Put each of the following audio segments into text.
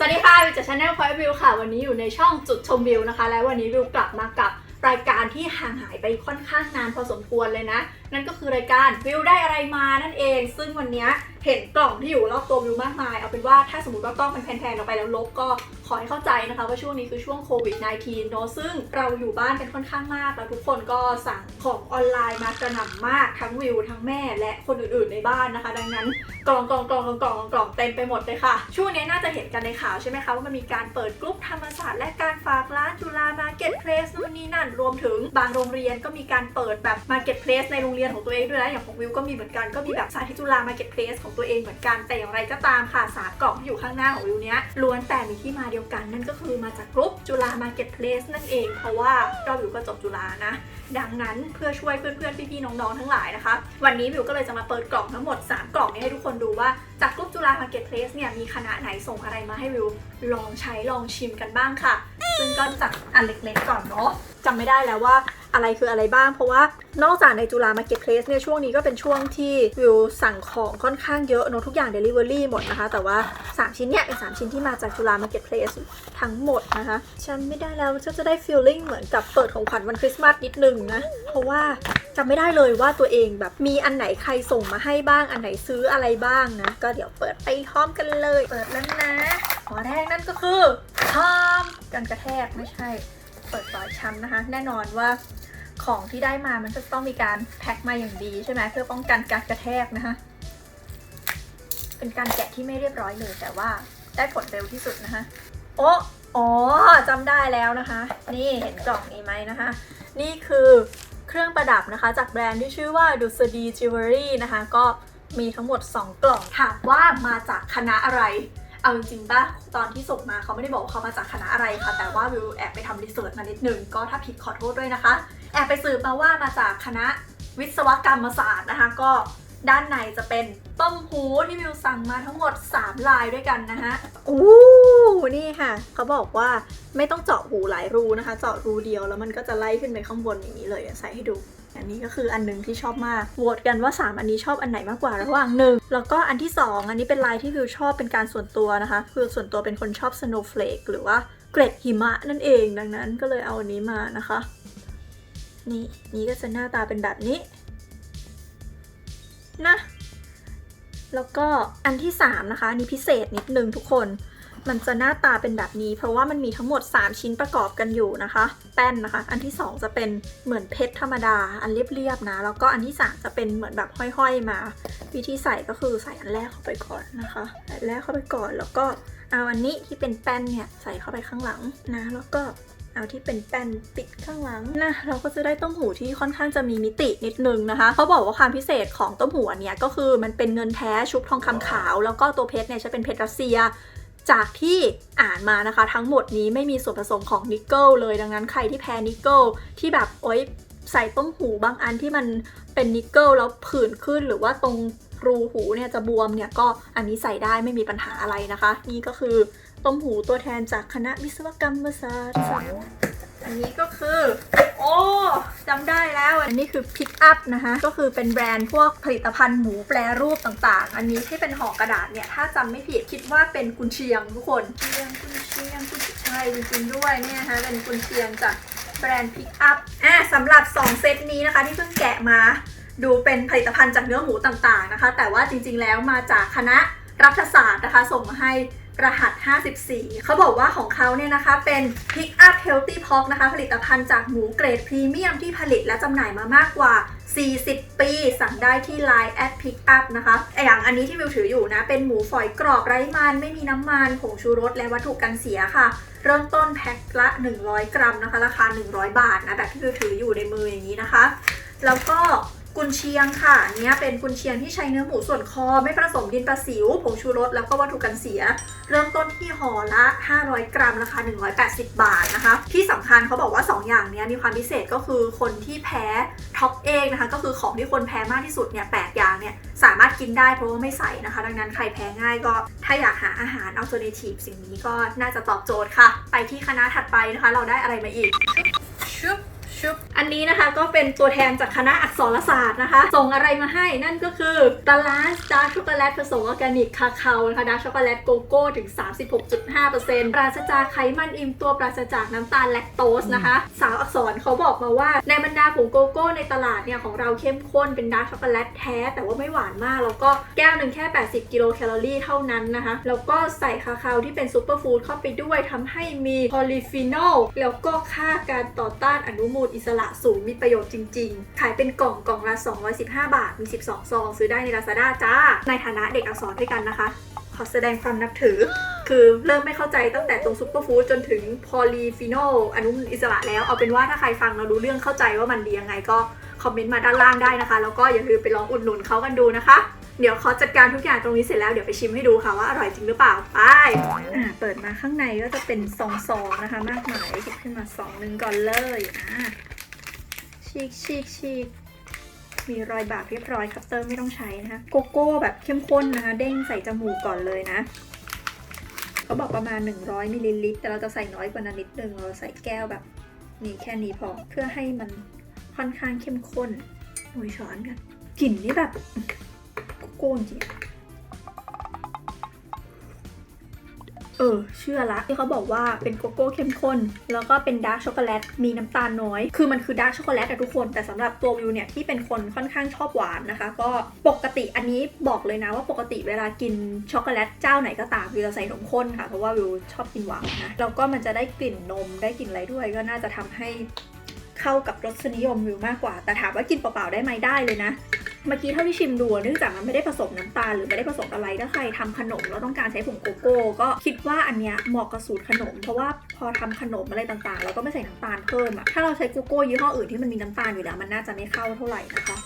สวัสดีค่ะวิวจากชาแนลพอยวิวค่ะ วันนี้อยู่ในช่องจุดชมวิวนะคะ และวันนี้วิวกลับมากับ รายการที่ห่างหายไปค่อนข้างนานพอสมควรเลยนะ นั่นก็คือรายการวิวได้อะไรมานั่นเอง ซึ่งวันนี้เห็นกล่องที่อยู่รอบตัววิวมากมาย เอาเป็นว่าถ้าสมมติว่ากล้องมันแพนๆออกไปแล้วลบก็ขอให้เข้าใจนะคะว่าช่วงนี้คือช่วงโควิด -19 เนอะซึ่งเราอยู่บ้านกันค่อนข้างมาก แล้วทุกคนก็สั่งของออนไลน์มากระหน่ำมากทั้งวิวทั้งแม่และคนอื่นๆในบ้านนะคะ ดังนั้นกล่องกล่องกล่องกล่องกล่องกล่องเต็มไปหมดเลยค่ะ ช่วงนี้น่าจะเห็นกันในข่าวใช่ไหมคะว่ามันมีการเปิดกลุ่มธรรมศาสตร์และการฝากร้านจุฬามาร์เก็ตเพล นี่นั่นรวมถึงบางโรงเรียนก็มีการเปิดแบบมาร์เก็ตเพลสในโรงเรียนของตัวเองด้วยนะอย่างของวิวก็มีเหมือนกันก็มีแบบสาธิตจุฬามาร์เก็ตเพลสของตัวเองเหมือนกันแต่อย่างไรก็ตามค่ะสามกล่องที่อยู่ข้างหน้าของวิวเนี้ยล้วนแต่มีที่มาเดียวกัน นั่นก็คือมาจากกลุ่มจุฬามาร์เก็ตเพลสนั่นเอง เพราะว่าเราวิวก็จบจุฬานะ ดังนั้นเพื่อช่วยเพื่อนๆพี่ๆน้องๆทั้งหลายนะคะวันนี้วิวก็เลยจะมาเปิดกล่องทั้งหมด 3 กล่องนี้ให้ทุกคนดูว่าจากกลุ่มจุฬามาร์เก็ตเพลสเนี่ยมีคณะไหนส่งอะไรมาให้วิวลองใช้ลองชิมกันบ้างค่ะ ซึ่งก็จากอันเล็กๆก่อนเนาะจำไม่ได้แล้วว่าอะไรคืออะไรบ้าง เพราะว่านอกจากในจุฬามาร์เก็ตเพลสเนี่ยช่วงนี้ก็เป็นช่วงที่วิวสั่งของค่อนข้างเยอะเนอะทุกอย่าง Delivery หมดนะคะ แต่ว่า 3 ชิ้นเนี่ยเป็น 3 ชิ้นที่มาจากจุฬามาร์เก็ตเพลสทั้งหมดนะคะจำไม่ได้แล้วก็จะได้ feeling เหมือนกับเปิดของขวัญวันคริสต์มาสนิดนึงนะเพราะว่าจำไม่ได้เลยว่าตัวเองแบบมีอันไหนใครส่งมาให้บ้างอันไหนซื้ออะไรบ้างนะก็เดี๋ยวเปิดไปพร้อมกันเลย เปิดแล้วนะหัวแรกนั่นก็คือ ทามกันกระแทกไม่ใช่ เปิดต่อยช้ำนะคะ แน่นอนว่าของที่ได้มามันจะต้องมีการแพ็คมาอย่างดีใช่ไหมเพื่อป้องกันการกระแทกนะคะ เป็นการแกะที่ไม่เรียบร้อยเลย แต่ว่าได้ผลเร็วที่สุดนะคะ โอ้อ๋อจำได้แล้วนะคะ นี่เห็นกล่องนี้ไหมนะคะ นี่คือเครื่องประดับนะคะ จากแบรนด์ที่ชื่อว่าดุษฎีจิวเวลรี่นะคะ ก็มีทั้งหมด 2 กล่องถามว่ามาจากคณะอะไร เอาจริงๆป่ะตอนที่ส่งมาเขาไม่ได้บอกว่าเขามาจากคณะอะไรค่ะ แต่ว่าวิวแอบไปทำรีเสิร์ชมานิดนึงก็ถ้าผิดขอโทษด้วยนะคะ แอบไปสืบมาว่ามาจากคณะวิศวกรรมศาสตร์นะคะ ก็ด้านในจะเป็นต้มหูที่วิวสั่งมาทั้งหมด 3 ลายด้วยกันนะคะอู้นี่ค่ะ เขาบอกว่าไม่ต้องเจาะหูหลายรูนะคะ เจาะรูเดียวแล้วมันก็จะไล่ขึ้นไปข้างบนอย่างนี้เลยใส่ให้ดู อันนี้ก็คืออันหนึงที่ชอบมากโหวตกันว่า 3 อันนี้ชอบอันไหนมากกว่าระหว่างหนึ่งแล้วก็อันที่ 2 อันนี้เป็นลายที่วิวชอบเป็นการส่วนตัวนะคะ คือส่วนตัวเป็นคนชอบ snowflake หรือว่าเกร็ดหิมะนั่นเองดังนั้นก็เลยเอาอันนี้มานะคะ นี่นี่ก็จะหน้าตาเป็นแบบนี้นะแล้วก็อันที่ 3 นะคะอันนี้พิเศษนิดนึงทุกคน มันจะหน้าตาเป็นแบบนี้ เพราะว่ามันมีทั้งหมด 3 ชิ้นประกอบกันอยู่นะคะ แป้นนะคะ อันที่ 2 จะเป็นเหมือนเพชรธรรมดา อันเรียบๆนะ แล้วก็อันที่ 3 จะเป็นเหมือนแบบห้อยๆมา วิธีใส่ก็คือใส่อันแรกเข้าไปก่อนนะคะใส่แรกเข้าไปก่อน แล้วก็เอาอันนี้ที่เป็นแป้นเนี่ยใส่เข้าไปข้างหลังนะ แล้วก็เอาที่เป็นแป้นปิดข้างหลังนะเราก็จะได้ต้มหูที่ค่อนข้างจะมีมิตินิดนึงนะคะเขาบอกว่าความพิเศษของต้มหูอันเนี้ยก็คือมันเป็นเงินแท้ชุบทองคำขาว แล้วก็ตัวเพชรเนี่ยจะเป็นเพชรรัสเซีย จากที่อ่านมานะคะ ทั้งหมดนี้ไม่มีส่วนผสมของนิกเกิลเลยดังนั้นใครที่แพ้นิกเกิลที่แบบโอ๊ยใส่ต้มหูบางอันที่มันเป็นนิกเกิลแล้วผื่นขึ้นหรือว่าตรงรูหูเนี่ยจะบวมเนี่ยก็อันนี้ใส่ได้ไม่มีปัญหาอะไรนะคะ นี่ก็คือต้มหูตัวแทนจากคณะวิศวกรรมศาสตร์ อันนี้ก็คือ โอ้จำได้แล้ว อันนี้คือ Pick Up นะคะก็คือเป็นแบรนด์พวกผลิตภัณฑ์หมูแปรรูปต่างๆ อันนี้ที่เป็นห่อกระดาษเนี่ย ถ้าจำไม่ผิดคิดว่าเป็นกุนเชียงทุกคนเชียงกุนเชียงกุนใช่จริงๆด้วยเนี่ยนะคะเป็นกุนเชียงจากแบรนด์ Pick Up อะสำหรับ 2 เซตนี้นะคะ ที่เพิ่งแกะมาดูเป็นผลิตภัณฑ์จากเนื้อหมูต่างๆนะคะ แต่ว่าจริงๆแล้วมาจากคณะรัฐศาสตร์นะคะ ส่งมาให้ รหัส 54 เขาบอกว่าของเขาเนี่ยนะคะเป็น Pick Up Healthy Pork นะคะ ผลิตภัณฑ์จากหมูเกรดพรีเมียมที่ผลิตและจำหน่ายมามากกว่า 40 ปี สั่งได้ที่ Line at Pick Up นะคะ อย่างอันนี้ที่วิวถืออยู่นะ เป็นหมูฝอยกรอบไร้มัน ไม่มีน้ำมันผงชูรสและวัตถุกันเสียค่ะ เริ่มต้นแพ็คละ 100 กรัมนะคะ ราคา 100 บาทนะ แบบที่วิวถืออยู่ในมืออย่างนี้นะคะ แล้วก็ กุนเชียงค่ะอันเนี้ยเป็นกุนเชียงที่ใช้เนื้อหมูส่วนคอ ไม่ผสมดินประสิว ผงชูรส แล้วก็วัตถุกันเสีย เริ่มต้นที่ห่อละ 500 กรัมราคา 180 บาทนะคะ ที่สำคัญเขาบอกว่า 2 อย่างนี้มีความพิเศษก็คือคนที่แพ้ท็อปเองนะคะ ก็คือของที่คนแพ้มากที่สุดเนี่ยแอย่างเนี่ยสามารถกินได้เพราะว่าไม่ใส่นะคะ ดังนั้นใครแพ้ง่ายก็ถ้าอยากหาอาหารอัลเทอร์เนทีฟสิ่งนี้ก็น่าจะตอบโจทย์ค่ะ ไปที่คณะถัดไปนะคะ เราได้อะไรมาอีกชุบช ชุบอันนี้นะคะก็เป็นตัวแทนจากคณะอักษรศาสตร์นะคะ ส่งอะไรมาให้นั่นก็คือตาลานดาร์กช็อกโกแลตผสมออร์แกนิกคาคานะคะดาร์กช็อกโกแลตโกโก้ถึง 36.5%ปราศจากไขมันอิ่มตัวปราศจากน้ำตาลแลคโตสนะคะ สาวอักษรเขาบอกมาว่าในบรรดาผงโกโก้ในตลาดเนี่ยของเราเข้มข้นเป็นดาร์กช็อกโกแลตแท้ แต่ว่าไม่หวานมาก แล้วก็แก้วหนึ่งแค่ 80 กิโลแคลอรี่เท่านั้นนะคะ แล้วก็ใส่คาคาที่เป็นซูเปอร์ฟู้ดเข้าไปด้วยทำให้มีพอลิฟีนอลแล้วก็ค่าการต่อต้านอนุมูลอิสระสูงมีประโยชน์จริง ๆ ขายเป็นกล่องกล่องละ 215 บาท มี 12 ซอง ซื้อได้ใน Lazada จ้า ในฐานะเด็กอักษรด้วยกันนะคะ ขอแสดงความนับถือ คือเริ่มไม่เข้าใจตั้งแต่ตรงซูเปอร์ฟู้ดจนถึงพอลีฟีนอลอนุมูลอิสระแล้ว เอาเป็นว่าถ้าใครฟังเรารู้เรื่องเข้าใจว่ามันดียังไงก็คอมเมนต์มาด้านล่างได้นะคะ แล้วก็อย่าลืมไปลองอุดหนุนเขากันดูนะคะ เดี๋ยวเขาจัดการทุกอย่างตรงนี้เสร็จแล้วเดี๋ยวไปชิมให้ดูค่ะว่าอร่อยจริงหรือเปล่าไปอ่าเปิดมาข้างในก็จะเป็นซองๆนะคะ มากมายหยิบขึ้นมาซองหนึ่งก่อนเลยอ่าชีกชีกชีกมีรอยบากเรียบร้อยคัตเตอร์ไม่ต้องใช้นะคะโกโก้แบบเข้มข้นนะคะ เด้งใส่จมูกก่อนเลยนะเขาบอกประมาณ 100มิลลิลิตรแต่เราจะใส่น้อยกว่านั้นนิดนึงเราใส่แก้วแบบนี้แค่นี้พอเพื่อให้มันค่อนข้างเข้มข้นโอ้ยช้อนกันกลิ่นนี่แบบ โกโก้จริง เออ เชื่อละที่เขาบอกว่าเป็นโกโก้เข้มข้น แล้วก็เป็นดาร์กช็อกโกแลตมีน้ำตาลน้อย คือมันคือดาร์กช็อกโกแลตอะทุกคน แต่สำหรับตัววิวเนี่ย ที่เป็นคนค่อนข้างชอบหวานนะคะ ก็ปกติอันนี้บอกเลยนะว่าปกติเวลากินช็อกโกแลตเจ้าไหนก็ตามวิวจะใส่นมข้นค่ะ เพราะว่าวิวชอบกินหวานนะแล้วก็มันจะได้กลิ่นนมได้กลิ่นอะไรด้วย ก็น่าจะทำให้เข้ากับรสนิยมวิวมากกว่า แต่ถามว่ากินเปล่าๆได้ไหมได้เลยนะ เมื่อกี้เท่าที่ชิมดูเนื่องจากมันไม่ได้ผสมน้ำตาลหรือไม่ได้ผสมอะไรถ้าใครทำขนมแล้วต้องการใช้ผงโกโก้ก็คิดว่าอันเนี้ยเหมาะกับสูตรขนม เพราะว่าพอทำขนมอะไรต่างๆ เราก็ไม่ใส่น้ำตาลเพิ่มอะถ้าเราใช้โกโก้ยี่ห้ออื่นที่มันมีน้ำตาลอยู่แล้ว มันน่าจะไม่เข้าเท่าไหร่นะคะ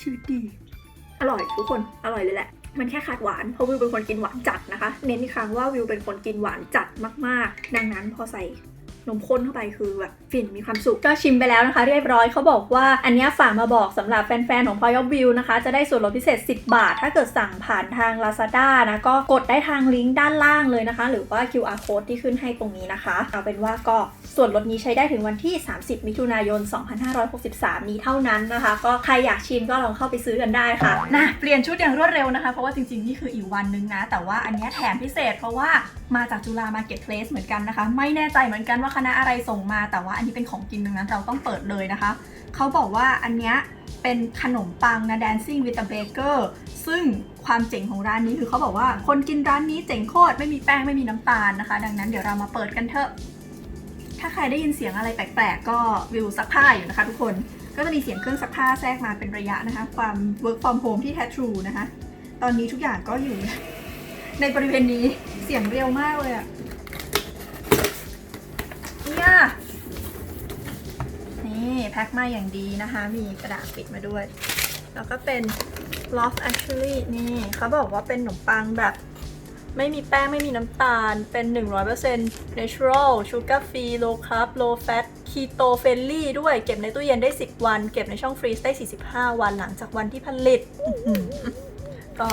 ชีวิตดีอร่อยทุกคนอร่อยเลยแหละมันแค่ขาดหวาน เพราะวิวเป็นคนกินหวานจัดนะคะ เน้นอีกครั้งว่าวิวเป็นคนกินหวานจัดมากๆ ดังนั้นพอใส่นมข้นเข้าไปคือแบบฟินมีความสุขก็ชิมไปแล้วนะคะ เรียบร้อยเขาบอกว่าอันนี้ฝากมาบอกสำหรับแฟนๆ ของ Point of View นะคะ จะได้ส่วนลดพิเศษ 10 บาท ถ้าเกิดสั่งผ่านทาง Lazada นะก็กดได้ทางลิงก์ด้านล่างเลยนะคะ หรือว่า QR code ที่ขึ้นให้ตรงนี้นะคะ เอาเป็นว่าก็ส่วนลดนี้ใช้ได้ถึงวันที่ 30 มิถุนายน 2563 นี้เท่านั้นนะคะ ก็ใครอยากชิมก็ลองเข้าไปซื้อกันได้ค่ะนะเปลี่ยนชุดอย่างรวดเร็วนะคะ เพราะว่าจริงๆ นี่คืออีกวันนึงนะ แต่ว่าอันนี้แถมพิเศษเพราะว่ามาจากจุฬามาเก็ตเพลสเหมือนกันนะคะ ไม่แน่ใจเหมือนกันว่าคณะอะไรส่งมาแต่ว่าอันนี้เป็นของกินดังนั้นเราต้องเปิดเลยนะคะเขาบอกว่าอันเนี้ยเป็นขนมปังนะ Dancing with a Baker ซึ่งความเจ๋งของร้านนี้คือเขาบอกว่าคนกินร้านนี้เจ๋งโคตรไม่มีแป้งไม่มีน้ำตาลนะคะ ดังนั้นเดี๋ยวเรามาเปิดกันเถอะ ถ้าใครได้ยินเสียงอะไรแปลกๆ ก็วิวซักผ้าอยู่นะคะทุกคนก็จะมีเสียงเครื่องซักผ้าแทรกมาเป็นระยะนะคะ ความ work from home ที่แท้ทรูนะคะ ตอนนี้ทุกอย่างก็อยู่ในบริเวณนี้เสียงเร็วมากเลยอะ นี่แพ็คมาอย่างดีนะคะ มีกระดาษปิดมาด้วย แล้วก็เป็น Loft Actually นี่เขาบอกว่าเป็นขนมปังแบบ ไม่มีแป้งไม่มีน้ำตาล เป็น 100% natural sugar free low carb low fat keto friendly ด้วย เก็บในตู้เย็นได้ 10 วัน เก็บในช่องฟรีซได้ 45 วันหลังจากวันที่ผลิต ก็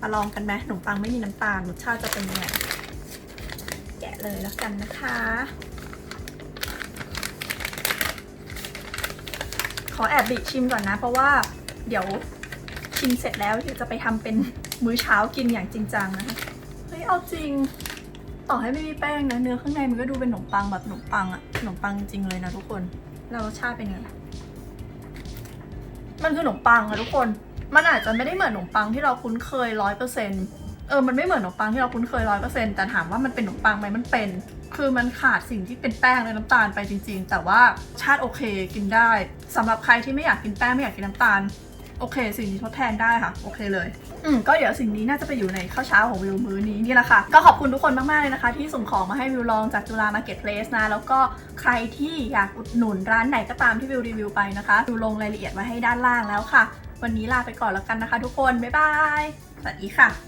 มาลองกันไหมขนมปังไม่มีน้ำตาลรสชาติจะเป็นยังไงแกะเลยแล้วกันนะคะ อแอบบิชิมก่อนนะ เพราะว่าเดี๋ยวชิมเสร็จแล้วเดี๋ยวจะไปทำเป็นมื้อเช้ากินอย่างจริงจังนะคะเฮ้ยเอาจริง ต่อให้ไม่มีแป้งนะเนื้อข้างในมันก็ดูเป็นขนมปังแบบขนมปังอะขนมปังจริงเลยนะทุกคนแล้วรสชาติเป็นไงมันคือขนมปังอะทุกคน มันอาจจะไม่ได้เหมือนขนมปังที่เราคุ้นเคยร้อยเปอร์เซ็นต์ เออ มันไม่เหมือนขนมปังที่เราคุ้นเคยร้อยเปอร์เซ็นต์แต่ถามว่ามันเป็นขนมปังไหมมันเป็น คือมันขาดสิ่งที่เป็นแป้งและน้ำตาลไปจริง ๆ แต่ว่าชาติโอเคกินได้สำหรับใครที่ไม่อยากกินแป้งไม่อยากกินน้ำตาล โอเค สิ่งนี้ทดแทนได้ค่ะ โอเคเลย อืมก็เดี๋ยวสิ่งนี้น่าจะไปอยู่ในข้าวเช้าของวิวมื้อนี้นี่แหละค่ะ ก็ขอบคุณทุกคนมากๆเลยนะคะ ที่ส่งของมาให้วิวลองจากจุฬามาร์เก็ตเพลสนะ แล้วก็ใครที่อยากอุดหนุนร้านไหนก็ตามที่วิวรีวิวไปนะคะวิวลงรายละเอียดไว้ให้ด้านล่างแล้วค่ะ วันนี้ลาไปก่อนแล้วกันนะคะ ทุกคนบ๊ายบายสวัสดีค่ะ